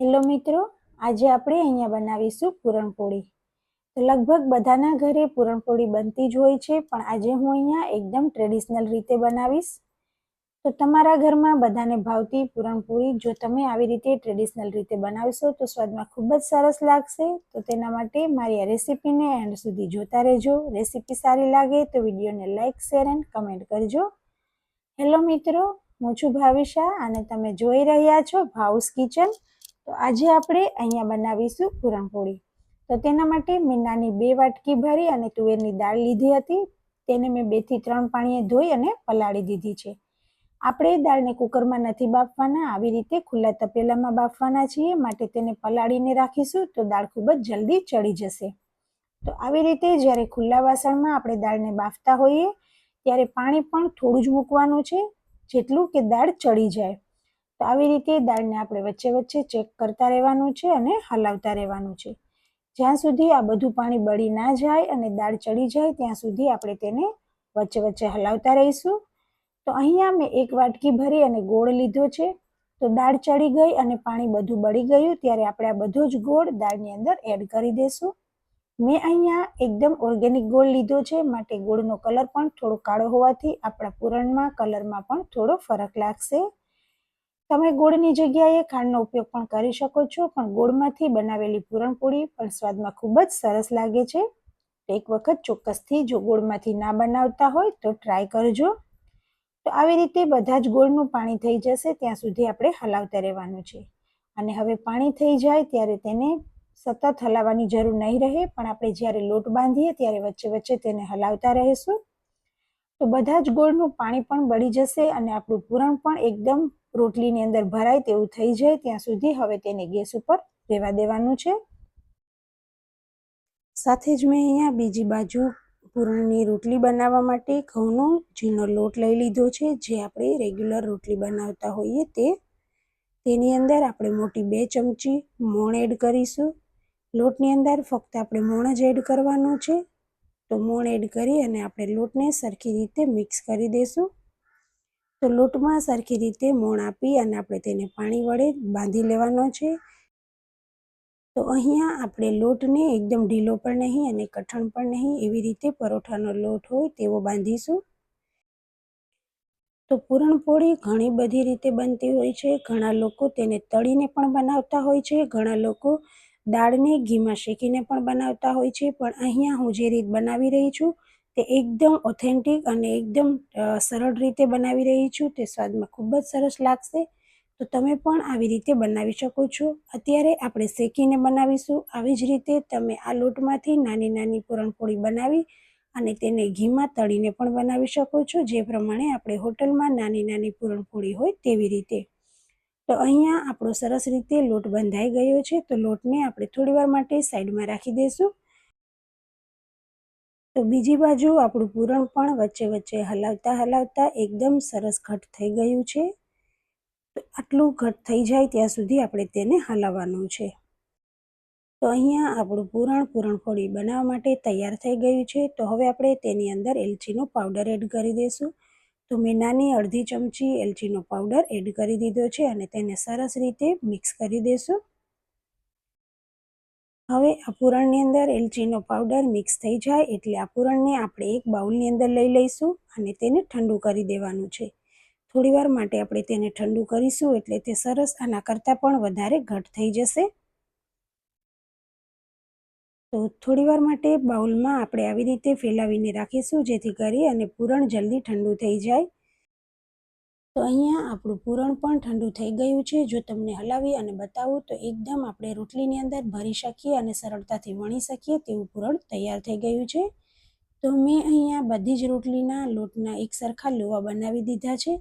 Hello મિત્રો, આજે આપણે અહીંયા બનાવીશું પૂરણપોળી. તો લગભગ બધાના ઘરે પૂરણપોળી બનતી જ હોય છે, પણ આજે હું અહીંયા એકદમ ટ્રેડિશનલ રીતે બનાવીશ. તો તમારા ઘરમાં બધાને ભાવતી પૂરણપોળી જો તમે આવી રીતે ટ્રેડિશનલ રીતે બનાવશો, તો સ્વાદમાં ખૂબ જ સરસ લાગશે. તો તેના માટે મારી આ રેસીપીને એન્ડ સુધી જોતા રહેજો. રેસીપી સારી લાગે તો વિડીયોને લાઇક શેર એન્ડ કમેન્ટ કરજો. હેલો મિત્રો, હું છું ભાવિશા અને તમે જોઈ રહ્યા છો ભાઉસ કિચન. તો આજે આપણે અહીંયા બનાવીશું પૂરણપોળી તો તેના માટે મેં નાની બે વાટકી ભરી અને તુવેરની દાળ લીધી હતી. તેને મેં બેથી ત્રણ પાણીએ ધોઈ અને પલાળી દીધી છે. આપણે દાળને કુકરમાં નથી બાફવાના, આવી રીતે ખુલ્લા તપેલામાં બાફવાના છીએ. માટે તેને પલાળીને રાખીશું તો દાળ ખૂબ જ જલ્દી ચડી જશે. તો આવી રીતે જ્યારે ખુલ્લા વાસણમાં આપણે દાળને બાફતા હોઈએ, ત્યારે પાણી પણ થોડું જ મૂકવાનું છે, જેટલું કે દાળ ચડી જાય. તો આવી રીતે દાળને આપણે વચ્ચે વચ્ચે ચેક કરતા રહેવાનું છે અને હલાવતા રહેવાનું છે. જ્યાં સુધી આ બધું પાણી બળી ના જાય અને દાળ ચડી જાય, ત્યાં સુધી આપણે તેને વચ્ચે વચ્ચે હલાવતા રહીશું. તો અહીંયા મેં એક વાટકી ભરી અને ગોળ લીધો છે. તો દાળ ચડી ગઈ અને પાણી બધું બળી ગયું, ત્યારે આપણે આ બધો જ ગોળ દાળની અંદર એડ કરી દઈશું મેં અહીંયા એકદમ ઓર્ગેનિક ગોળ લીધો છે, માટે ગોળનો કલર પણ થોડો કાળો હોવાથી આપણા પૂરણમાં કલરમાં પણ થોડો ફરક લાગશે. તમે ગોળની જગ્યાએ ખાંડનો ઉપયોગ પણ કરી શકો છો, પણ ગોળમાંથી બનાવેલી પૂરણપોળી પણ સ્વાદમાં ખૂબ જ સરસ લાગે છે. એક વખત ચોક્કસથી જો ગોળમાંથી ના બનાવતા હોય તો ટ્રાય કરજો. તો આવી રીતે બધા જ ગોળનું પાણી થઈ જશે, ત્યાં સુધી આપણે હલાવતા રહેવાનું છે. અને હવે પાણી થઈ જાય ત્યારે તેને સતત હલાવવાની જરૂર નહીં રહે, પણ આપણે જ્યારે લોટ બાંધીએ ત્યારે વચ્ચે વચ્ચે તેને હલાવતા રહીશું. તો બધા જ ગોળનું પાણી પણ બળી જશે અને આપણું પૂરણ પણ એકદમ રોટલીની અંદર ભરાય તેવું થઈ જાય ત્યાં સુધી હવે તેને ગેસ ઉપર રહેવા દેવાનું છે. સાથે જ મેં અહીંયા બીજી બાજુ પૂરણની રોટલી બનાવવા માટે ઘઉંનો ઝીણો લોટ લઈ લીધો છે. જે આપણે રેગ્યુલર રોટલી બનાવતા હોઈએ તે. તેની અંદર આપણે મોટી બે ચમચી મોણ એડ કરીશું. લોટની અંદર ફક્ત આપણે મોણ જ એડ કરવાનું છે. તો મોણ એડ કરી અને આપણે લોટને સરખી રીતે મિક્સ કરી દઈશું તો લોટમાં સરખી રીતે મોણ આપી અને આપણે તેને પાણી વડે બાંધી લેવાનો છે. તો અહીંયા આપણે લોટને એકદમ ઢીલો પણ નહીં અને કઠણ પણ નહીં એવી રીતે પરોઠાનો લોટ હોય તેવો બાંધીશું. તો પૂરણપોળી ઘણી બધી રીતે બનતી હોય છે. ઘણા લોકો તેને તળીને પણ બનાવતા હોય છે. ઘણા લોકો દાળને ઘીમાં શેકીને પણ બનાવતા હોય છે, પણ અહીંયા હું જે રીત બનાવી રહી છું તે એકદમ ઓથેન્ટિક અને એકદમ સરળ રીતે બનાવી રહી છું. તે સ્વાદમાં ખૂબ જ સરસ લાગશે. તો તમે પણ આવી રીતે બનાવી શકો છો. અત્યારે આપણે શેકીને બનાવીશું. આવી જ રીતે તમે આ લોટમાંથી નાની નાની પૂરણપોળી બનાવી અને તેને ઘીમાં તળીને પણ બનાવી શકો છો. જે પ્રમાણે આપણે હોટલમાં નાની નાની પૂરણપોળી હોય તેવી રીતે. તો અહીંયા આપણો સરસ રીતે લોટ બંધાઈ ગયો છે. તો લોટને આપણે થોડીવાર માટે સાઈડમાં રાખી દઈશું. તો બીજી બાજુ આપણું પૂરણ પણ વચ્ચે વચ્ચે હલાવતા હલાવતા એકદમ સરસ ઘટ થઈ ગયું છે. તો આટલું ઘટ થઈ જાય ત્યાં સુધી આપણે તેને હલાવવાનું છે. તો અહીંયા આપણું પૂરણ પૂરણપોળી બનાવવા માટે તૈયાર થઈ ગયું છે. તો હવે આપણે તેની અંદર એલચીનો પાવડર એડ કરી દઈશું. તો મેં નાની અડધી ચમચી એલચીનો પાવડર એડ કરી દીધો છે અને તેને સરસ રીતે મિક્સ કરી દઈશું હવે આ અંદર એલચીનો પાવડર મિક્સ થઈ જાય એટલે આ આપણે એક બાઉલની અંદર લઈ લઈશું અને તેને ઠંડુ કરી દેવાનું છે. થોડીવાર માટે આપણે તેને ઠંડુ કરીશું એટલે તે સરસ આના કરતાં પણ વધારે ઘટ થઈ જશે. તો થોડીવાર માટે બાઉલમાં આપણે આવી રીતે ફેલાવીને રાખીશું, જેથી કરી અને પૂરણ જલ્દી ઠંડુ થઈ જાય. તો અહીંયા આપણું પૂરણ પણ ઠંડુ થઈ ગયું છે. જો તમને હલાવી અને બતાવું તો એકદમ આપણે રોટલીની અંદર ભરી શકીએ અને સરળતાથી વણી શકીએ તેવું પૂરણ તૈયાર થઈ ગયું છે. તો મેં અહીંયા બધી જ રોટલીના લોટના એક સરખા લોવા બનાવી દીધા છે.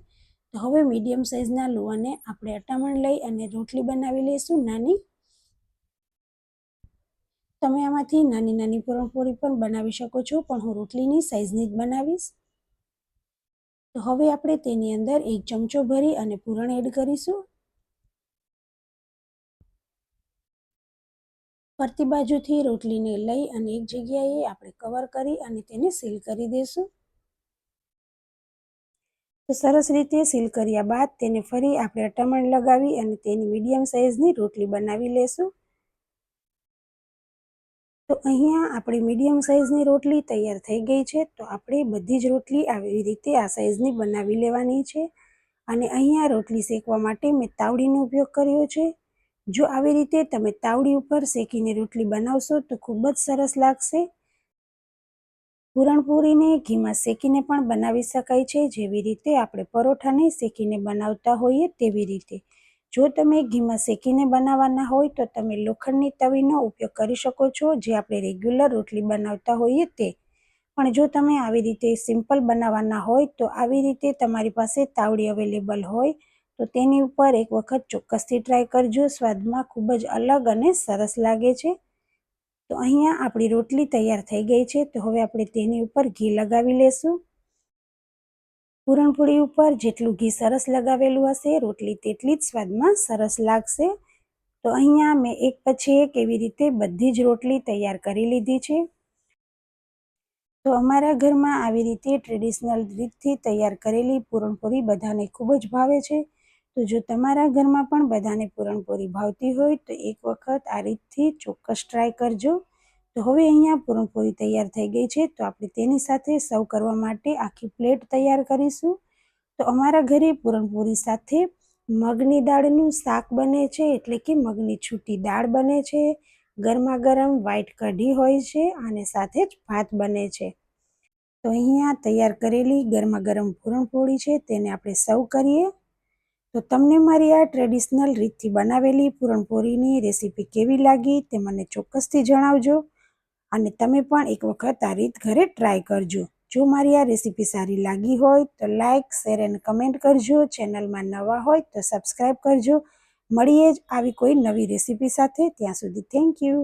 તો હવે મીડિયમ સાઇઝના લોવાને આપણે અટામણ લઈ અને રોટલી બનાવી લઈશું નાની. તમે આમાંથી નાની નાની પૂરણપોળી પણ બનાવી શકો છો, પણ હું રોટલીની સાઇઝની જ બનાવીશ. તો હવે આપણે તેની અંદર એક ચમચો ભરી અને પૂરણ એડ કરીશું. ફરતી બાજુથી રોટલીને લઈ અને એક જગ્યાએ આપણે કવર કરી અને તેને સીલ કરી દઈશું. તો સરસ રીતે સીલ કર્યા બાદ તેને ફરી આપણે અટામણ લગાવી અને તેની મીડિયમ સાઇઝની રોટલી બનાવી લેશું. તો અહીંયા આપણી મીડિયમ સાઇઝની રોટલી તૈયાર થઈ ગઈ છે. તો આપણે બધી જ રોટલી આવી રીતે આ સાઇઝની બનાવી લેવાની છે. અને અહીંયા રોટલી શેકવા માટે મેં તાવડીનો ઉપયોગ કર્યો છે. જો આવી રીતે તમે તાવડી ઉપર શેકીને રોટલી બનાવશો તો ખૂબ જ સરસ લાગશે. પૂરણપૂરીને ઘીમાં શેકીને પણ બનાવી શકાય છે. જેવી રીતે આપણે પરોઠાને શેકીને બનાવતા હોઈએ તેવી રીતે. જો તમે ઘીમાં શેકીને બનાવવાના હોય તો તમે લોખંડની તવીનો ઉપયોગ કરી શકો છો, જે આપણે રેગ્યુલર રોટલી બનાવતા હોઈએ તે. પણ જો તમે આવી રીતે સિમ્પલ બનાવવાના હોય તો આવી રીતે તમારી પાસે તાવડી અવેલેબલ હોય, તો તેની ઉપર એક વખત ચોક્કસથી ટ્રાય કરજો. સ્વાદમાં ખૂબ જ અલગ અને સરસ લાગે છે. તો અહીંયા આપણી રોટલી તૈયાર થઈ ગઈ છે. તો હવે આપણે તેની ઉપર ઘી લગાવી લેશું. પૂરણપોળી ઉપર જેટલું ઘી સરસ લગાવેલું હશે, રોટલી તેટલી જ સ્વાદમાં સરસ લાગશે. તો અહીંયા મેં એક પછી એક એવી રીતે બધી જ રોટલી તૈયાર કરી લીધી છે. તો અમારા ઘરમાં આવી રીતે ટ્રેડિશનલ રીતથી તૈયાર કરેલી પૂરણપોળી બધાને ખૂબ જ ભાવે છે. તો જો તમારા ઘરમાં પણ બધાને પૂરણપોળી ભાવતી હોય તો એક વખત આ રીતથી ચોક્કસ ટ્રાય કરજો. તો હવે અહીંયા પૂરણપોળી તૈયાર થઈ ગઈ છે. તો આપણે તેની સાથે સર્વ કરવા માટે આખી પ્લેટ તૈયાર કરીશું. તો અમારા ઘરે પૂરણપોળી સાથે મગની દાળનું શાક બને છે, એટલે કે મગની છૂટી દાળ બને છે. ગરમા ગરમ વ્હાઈટ કઢી હોય છે અને સાથે જ ભાત બને છે. તો અહીંયા તૈયાર કરેલી ગરમા ગરમ પૂરણપોળી છે, તેને આપણે સર્વ કરીએ. તો તમને મારી આ ટ્રેડિશનલ રીતથી બનાવેલી પૂરણપોળીની રેસીપી કેવી લાગી તે મને ચોક્કસથી જણાવજો. અને તમે પણ એક વખત આ રીત ઘરે ટ્રાય કરજો. જો મારી આ રેસીપી સારી લાગી હોય તો લાઇક શેર અને કમેન્ટ કરજો. ચેનલમાં નવા હોય તો સબસ્ક્રાઈબ કરજો. મળીએ જ આવી કોઈ નવી રેસીપી સાથે. ત્યાં સુધી થેન્ક યુ